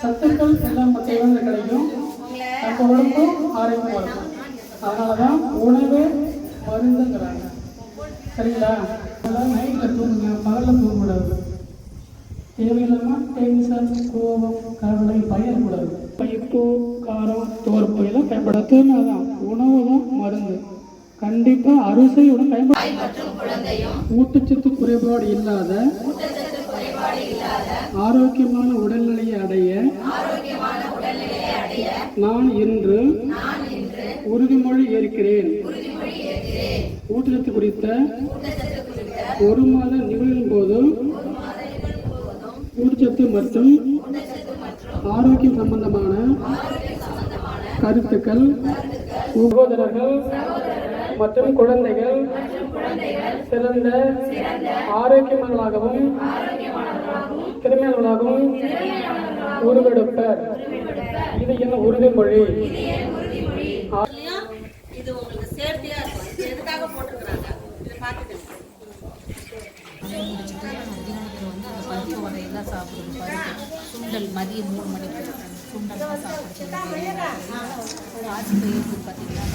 சத்துக்கள் எல்லாம் நம்ம கிடைக்கும் நம்ம உடம்பும் ஆரோக்கியமாக இருக்கும் அதனால தான் உணவு மருந்துங்கிறாங்க சரிங்களா அதெல்லாம் நைட்டில் தூங்குங்க பகலில் தூங்கக்கூடாது தேவையில்லாமல் டென்ஷன் கோபம் கவலை பயப்படக்கூடாது பைப்பு காரம் தோற்பு எல்லாம் பயன்படுத்துன்னு தான் உணவு தான் மருந்து. கண்டிப்பாக அரிசியுடன் பயன்பட ஊட்டச்சத்து குறைபாடு இல்லாத ஆரோக்கியமான உடல்நிலையை அடைய நான் இன்று உறுதிமொழி ஏற்கிறேன். ஊட்டச்சத்து குறித்த ஒரு மாத நிகழ்வின் போது ஊட்டச்சத்து மற்றும் ஆரோக்கியம் சம்பந்தமான கருத்துக்கள் சகோதரர்கள் மற்றும் குழந்தைகள் சிறந்த ஆரோக்கியமானவர்களாகவும் திறமையாளர்களாகவும் உருவெடுப்பர். இது என் உறுதிமொழி. இல்லையா இது உங்களுக்கு இருக்கும். எதுக்காக போட்டிருக்கிறாங்க? பார்த்துக்கணும் சுண்டல் மதியம் மூணு மணிக்கு. சுண்டல் தான் சாப்பிடுறது ஆசி பயிர் பார்த்தீங்கன்னா